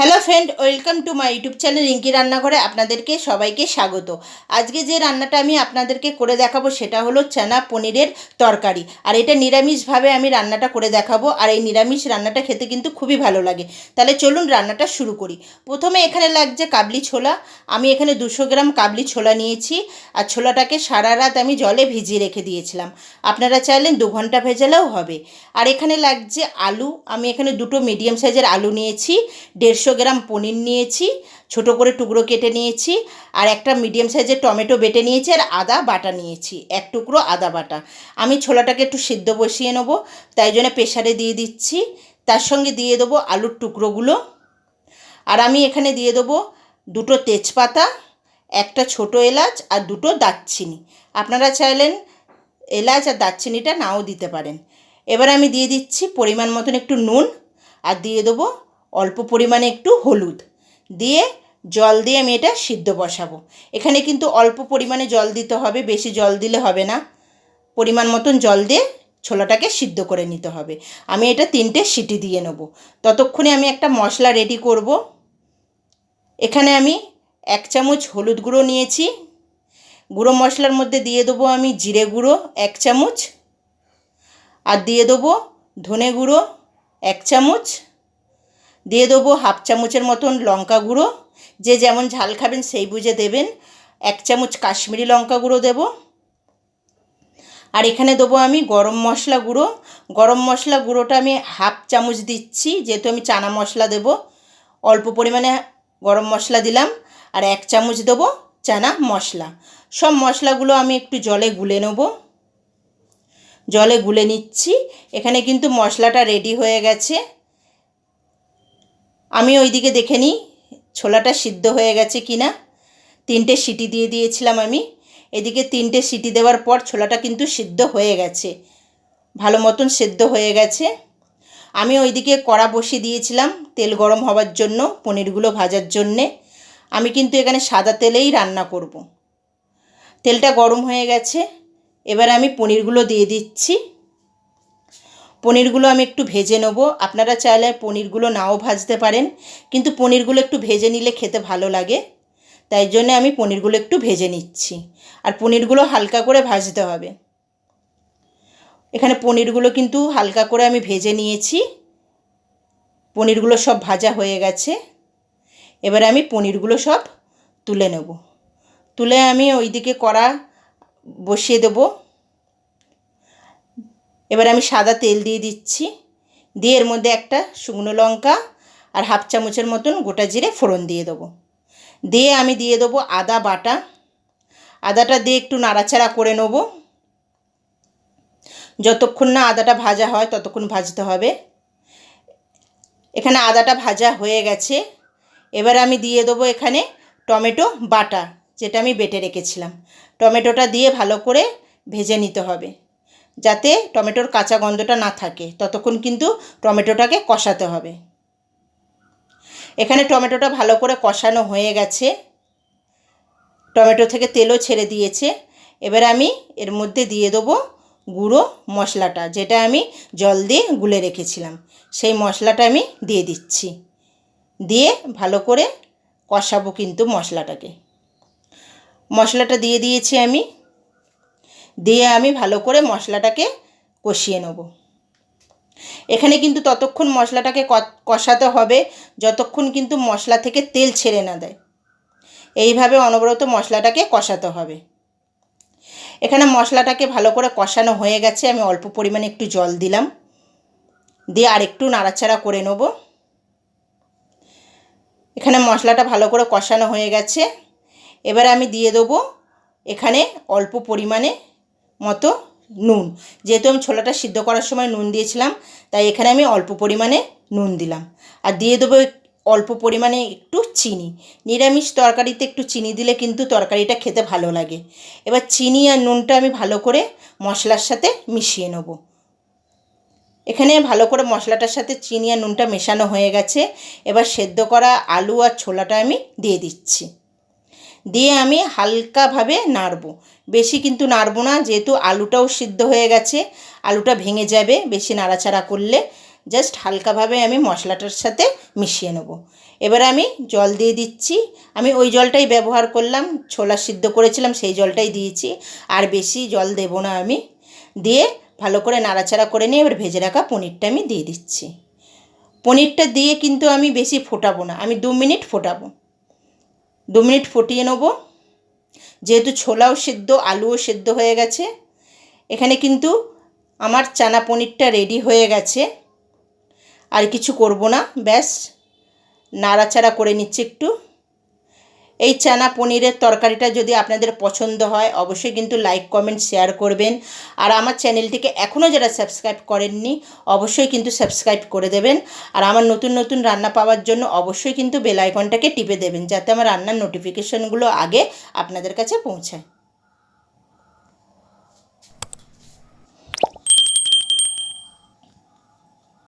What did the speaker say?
Hello friend welcome to my YouTube channel Rinki রান্নাঘরে আপনাদেরকে সবাইকে স্বাগত। আজকে যে রান্নাটা আমি আপনাদেরকে করে দেখাবো সেটা হলো চানা পনিরের তরকারি। আর এটা নিরামিষভাবে আমি রান্নাটা করে দেখাবো, আর এই নিরামিষ রান্নাটা খেতে কিন্তু খুবই ভালো লাগে। তাহলে চলুন রান্নাটা শুরু করি। প্রথমে এখানে লাগছে কাবলি ছোলা। আমি এখানে দুশো গ্রাম কাবলি ছোলা নিয়েছি, আর ছোলাটাকে সারা রাত আমি জলে ভিজিয়ে রেখে দিয়েছিলাম। আপনারা চাইলেন দু ঘণ্টা ভেজালেও হবে। আর এখানে লাগছে আলু। আমি এখানে দুটো মিডিয়াম সাইজের আলু নিয়েছি, দেড়শো গ্রাম পনির নিয়েছি, ছোট করে টুকরো কেটে নিয়েছি, আর একটা মিডিয়াম সাইজের টমেটো বেটে নিয়েছি, আর আদা বাটা নিয়েছি, এক টুকরো আদা বাটা। আমি ছোলাটাকে একটু সিদ্ধ বসিয়ে নেব, তাই জন্য প্রেশারে দিয়ে দিচ্ছি। তার সঙ্গে দিয়ে দেবো আলুর টুকরোগুলো। আর আমি এখানে দিয়ে দেবো দুটো তেজপাতা, একটা ছোট এলাচ, আর দুটো দারচিনি। আপনারা চাইলেন এলাচ আর দারচিনিটা নাও দিতে পারেন। এবার আমি দিয়ে দিচ্ছি পরিমাণ মতন একটু নুন, আর দিয়ে দেবো অল্প পরিমাণে একটু হলুদ দিয়ে জল দিয়ে আমি এটা সিদ্ধ বসাবো। এখানে কিন্তু অল্প পরিমাণে জল দিতে হবে, বেশি জল দিলে হবে না। পরিমাণ মতন জল দিয়ে ছোলাটাকে সিদ্ধ করে নিতে হবে। আমি এটা তিনটে সিটি দিয়ে নেব। ততক্ষণে আমি একটা মশলা রেডি করব। এখানে আমি এক চামচ হলুদ গুঁড়ো নিয়েছি। গুঁড়ো মশলার মধ্যে দিয়ে দেবো আমি জিরে গুঁড়ো এক চামচ। আর দিয়ে দেবো ধনে গুঁড়ো এক চামচ। দিয়ে দেবো হাফ চামচের মতন লঙ্কা গুঁড়ো। যে যেমন ঝাল খাবেন সেই বুঝে দেবেন। এক চামচ কাশ্মীরি লঙ্কা গুঁড়ো দেবো। আর এখানে দেবো আমি গরম মশলা গুঁড়ো। গরম মশলা গুঁড়োটা আমি হাফ চামচ দিচ্ছি, যেহেতু আমি চানা মশলা দেব। অল্প পরিমাণে গরম মশলা দিলাম আর এক চামচ দেবো চানা মশলা। সব মশলাগুলো আমি একটু জলে গুলে নেব। জলে গুলে নিচ্ছি। এখানে কিন্তু মশলাটা রেডি হয়ে গেছে। আমি ওইদিকে দেখে নিই, ছোলাটা সিদ্ধ হয়ে গেছে কি না তিনটে সিটি দিয়ে দিয়েছিলাম আমি। এদিকে তিনটে সিটি দেওয়ার পর ছোলাটা কিন্তু সিদ্ধ হয়ে গেছে। ভালো মতন সেদ্ধ হয়ে গেছে। আমি ওইদিকে কড়া বসিয়ে দিয়েছিলাম তেল গরম হওয়ার জন্য, পনিরগুলো ভাজার জন্যে। আমি কিন্তু এখানে সাদা তেলেই রান্না করব। তেলটা গরম হয়ে গেছে। এবার আমি পনিরগুলো দিয়ে দিচ্ছি। পনিরগুলো আমি একটু ভেজে নেব। আপনারা চাইলে পনিরগুলো নাও ভাজতে পারেন, কিন্তু পনিরগুলো একটু ভেজে নিলে খেতে ভালো লাগে। তাই জন্য আমি পনিরগুলো একটু ভেজে নিচ্ছি। আর পনিরগুলো হালকা করে ভাজতে হবে। এখানে পনিরগুলো কিন্তু হালকা করে আমি ভেজে নিয়েছি। পনিরগুলো সব ভাজা হয়ে গেছে। এবার আমি পনিরগুলো সব তুলে নেব। তুলে আমি ওইদিকে কড়া বসিয়ে দেবো। এবার আমি সাদা তেল দিয়ে দিচ্ছি। দিয়ে এর মধ্যে একটা শুকনো লঙ্কা আর হাফ চামচের মতন গোটা জিরে ফোড়ন দিয়ে দেবো। দিয়ে আমি দিয়ে দেবো আদা বাটা। আদাটা দিয়ে একটু নাড়াচাড়া করে নেব। যতক্ষণ না আদাটা ভাজা হয় ততক্ষণ ভাজতে হবে। এখানে আদাটা ভাজা হয়ে গেছে। এবার আমি দিয়ে দেবো এখানে টমেটো বাটা, যেটা আমি বেটে রেখেছিলাম। টমেটোটা দিয়ে ভালো করে ভেজে নিতে হবে। যাতে টমেটোর কাঁচা গন্ধটা না থাকে। ততক্ষণ কিন্তু টমেটোটাকে কষাতে হবে। এখানে টমেটোটা ভালো করে কষানো হয়ে গেছে। টমেটো থেকে তেলও ছেড়ে দিয়েছে। এবার আমি এর মধ্যে দিয়ে দেবো গুঁড়ো মশলাটা, যেটা আমি জল দিয়ে গুলে রেখেছিলাম। সেই মশলাটা আমি দিয়ে দিচ্ছি। দিয়ে ভালো করে কষাবো কিন্তু মশলাটাকে। মশলাটা দিয়ে দিয়েছি আমি দিয়ে আমি ভালো করে মশলাটাকে কষিয়ে নেব। এখানে কিন্তু ততক্ষণ মশলাটাকে কষাতে হবে, যতক্ষণ কিন্তু মশলা থেকে তেল ছেড়ে না দেয়। এইভাবে অনবরত মশলাটাকে কষাতে হবে। এখানে মশলাটাকে ভালো করে কষানো হয়ে গেছে, আমি অল্প পরিমাণে একটু জল দিলাম। দিয়ে আর একটু নাড়াচাড়া করে নেব। এখানে মশলাটা ভালো করে কষানো হয়ে গেছে। এবার আমি দিয়ে দেবো এখানে অল্প পরিমাণে মতো নুন। যেহেতু আমি ছোলাটা সিদ্ধ করার সময় নুন দিয়েছিলাম, তাই এখানে আমি অল্প পরিমাণে নুন দিলাম। আর দিয়ে দেবো অল্প পরিমাণে একটু চিনি। নিরামিষ তরকারিতে একটু চিনি দিলে কিন্তু তরকারিটা খেতে ভালো লাগে। এবার চিনি আর নুনটা আমি ভালো করে মশলার সাথে মিশিয়ে নেব। এখানে ভালো করে মশলাটার সাথে চিনি আর নুনটা মেশানো হয়ে গেছে। এবার সেদ্ধ করা আলু আর ছোলাটা আমি দিয়ে দিচ্ছি। দিয়ে আমি হালকাভাবে নাড়ব। বেশি কিন্তু নাড়ব না, যেহেতু আলুটাও সিদ্ধ হয়ে গেছে, আলুটা ভেঙে যাবে বেশি নাড়াচাড়া করলে। জাস্ট হালকাভাবে আমি মশলাটার সাথে মিশিয়ে নেব। এবার আমি জল দিয়ে দিচ্ছি। আমি ওই জলটাই ব্যবহার করলাম, ছোলা সিদ্ধ করেছিলাম সেই জলটাই দিয়েছি। আর বেশি জল দেব না আমি। দিয়ে ভালো করে নাড়াচাড়া করে নিয়ে এবার ভেজে রাখা পনিরটা আমি দিয়ে দিচ্ছি। পনিরটা দিয়ে কিন্তু আমি বেশি ফোটাবো না, আমি দু মিনিট ফোটাবো। দু মিনিট ফুটিয়ে নেব। যেহেতু ছোলাও সেদ্ধ, আলুও সেদ্ধ হয়ে গেছে, এখানে কিন্তু আমার চানা পনিরটা রেডি হয়ে গেছে। আর কিছু করব না, ব্যাস, নাড়াচাড়া করে নিচ্ছি একটু। এই চানা পনিরের তরকারিটা যদি আপনাদের পছন্দ হয়, অবশ্যই কিন্তু লাইক কমেন্ট শেয়ার করবেন। আর আমার চ্যানেলটিকে এখনও যারা সাবস্ক্রাইব করেননি, অবশ্যই কিন্তু সাবস্ক্রাইব করে দেবেন। আর আমার নতুন নতুন রান্না পাওয়ার জন্য অবশ্যই কিন্তু বেল আইকনটাকে টিপে দেবেন, যাতে আমার রান্নার নোটিফিকেশনগুলো আগে আপনাদের কাছে পৌঁছায়।